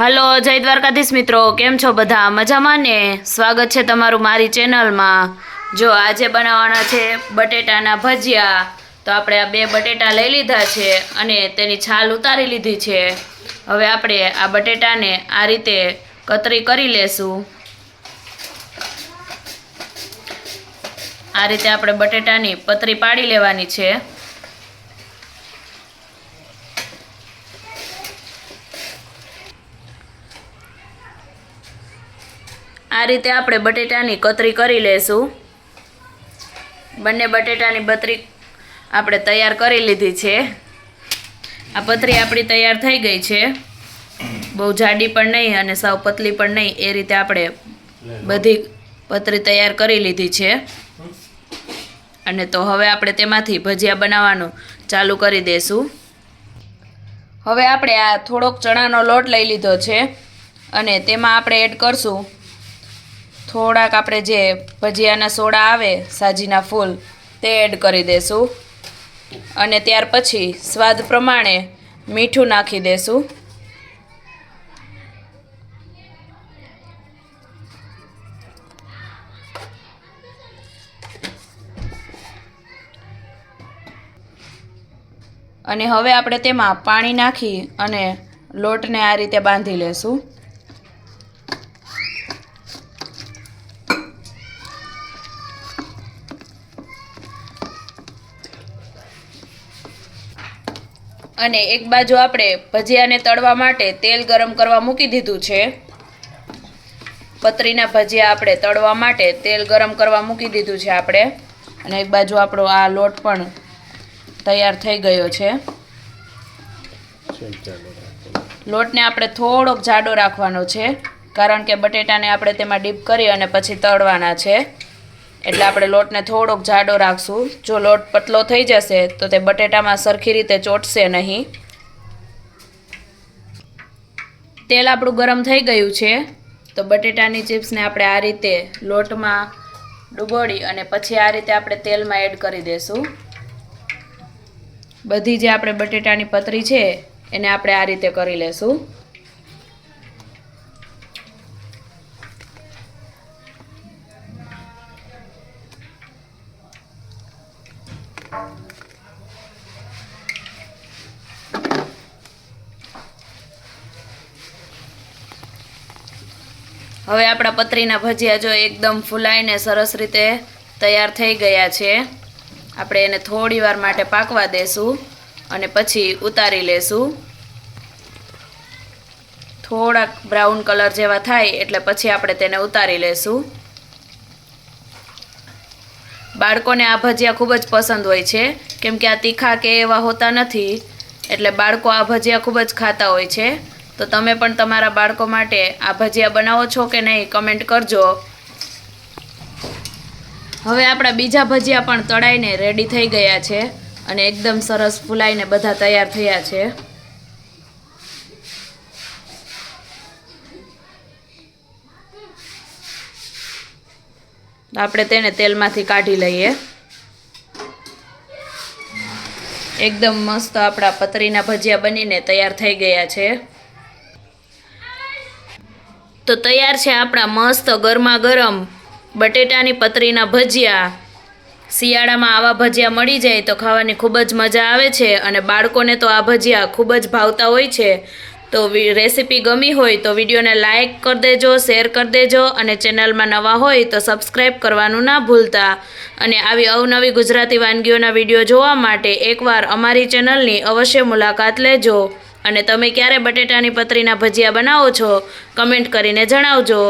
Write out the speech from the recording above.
Hello, જય દ્વારકાધીશ મિત્રો. કેમ છો બધા? મજામાં ને? સ્વાગત છે તમારું મારી ચેનલમાં. જો, આજે બનાવવાના છે બટેટાના ભજીયા. તો આપણે આ બે બટેટા લઈ લીધા છે અને તેની છાલ ઉતારી લીધી છે. હવે આપણે આ બટેટાને આ રીતે કતરી કરી લેશું. આ રીતે આપણે બટેટાની પતરી પાડી લેવાની છે. આ રીતે આપણે બટેટાની કતરી કરી લેશું. બંને બટેટાની બતરી આપણે તૈયાર કરી લીધી છે. આ પતરી આપણી તૈયાર થઈ ગઈ છે. બહુ જાડી પણ નહીં અને સાવ પતલી પણ નહીં, એ રીતે આપણે બધી પતરી તૈયાર કરી લીધી છે. અને તો હવે આપણે તેમાંથી ભજીયા બનાવવાનું ચાલુ કરી દઈશું હવે આપણે આ થોડોક ચણાનો લોટ લઈ લીધો છે અને તેમાં આપણે એડ કરશું થોડાક આપણે જે ભજીયાના સોડા આવે, સાજીના ફૂલ, તે એડ કરી દેશું. અને ત્યાર પછી સ્વાદ પ્રમાણે મીઠું નાખી દેશું. અને હવે આપણે તેમાં પાણી નાખી અને લોટને આ રીતે બાંધી લેશું. અને એક બાજુ આપણે ભજીયાને તળવા માટે તેલ ગરમ કરવા મૂકી દીધું છે. પતરીના ભજીયા આપણે તળવા માટે તેલ ગરમ કરવા મૂકી દીધું છે આપણે. અને એક બાજુ આપણો આ લોટ પણ તૈયાર થઈ ગયો છે. લોટને આપણે થોડોક જાડો રાખવાનો છે. કારણ કે બટેટાને આપણે તેમાં ડીપ કરી અને પછી તળવાના છે. એટલે આપણે લોટને થોડોક જાડો રાખશું. જો લોટ પતલો થઈ જશે, તો તે બટેટામાં સરખી રીતે ચોટશે નહીં. તેલ આપણું ગરમ થઈ ગયું છે. તો બટેટાની ચિપ્સને આપણે આ રીતે લોટમાં ડુબોળી અને પછી આ રીતે આપણે તેલમાં એડ કરી દઈશું બધી જે આપણે બટેટાની પતરી છે, એને આપણે આ રીતે કરી લેશું. હવે આપણા પતરીના ભજીયા જો એકદમ ફૂલાઈને સરસ રીતે તૈયાર થઈ ગયા છે. આપણે એને થોડી વાર માટે પાકવા દેશું અને પછી ઉતારી લેશું. થોડાક બ્રાઉન કલર જેવા થાય એટલે પછી આપણે તેને ઉતારી લેશું. બાળકોને આ ભજીયા ખૂબ જ પસંદ હોય છે. કેમ કે આ તીખા કે એવા હોતા નથી, એટલે બાળકો આ ભજીયા ખૂબ જ ખાતા હોય છે. તો તમે પણ તમારા બાળકો માટે આ ભજીયા બનાવો છો કે નહીં કમેન્ટ કરજો. હવે આપણા બીજા ભજીયા પણ તળાઈને રેડી થઈ ગયા છે અને એકદમ સરસ ફૂલાઈને બધા તૈયાર થયા છે. આપણે તેને તેલમાંથી કાઢી લઈએ. એકદમ મસ્ત આપણા પતરીના ભજીયા બનીને તૈયાર થઈ ગયા છે. તો તૈયાર છે આપણા મસ્ત ગરમા ગરમ બટેટાની પતરીના ભજીયા. શિયાળામાં આવા ભજીયા મળી જાય તો ખાવાની ખૂબ જ મજા આવે છે અને બાળકોને તો આ ભજીયા ખૂબ જ ભાવતા હોય છે. તો રેસીપી ગમી હોય તો વિડીયોને લાઇક કરી દેજો, શેર કરી દેજો અને ચેનલમાં નવા હોય તો સબસ્ક્રાઈબ કરવાનું ના ભૂલતા. અને આવી અવનવી ગુજરાતી વાનગીઓના વીડિયો જોવા માટે એકવાર અમારી ચેનલની અવશ્ય મુલાકાત લેજો. અને તમે ક્યારે બટેટાની પતરીના ભજીયા બનાવો છો કમેન્ટ કરીને જણાવજો.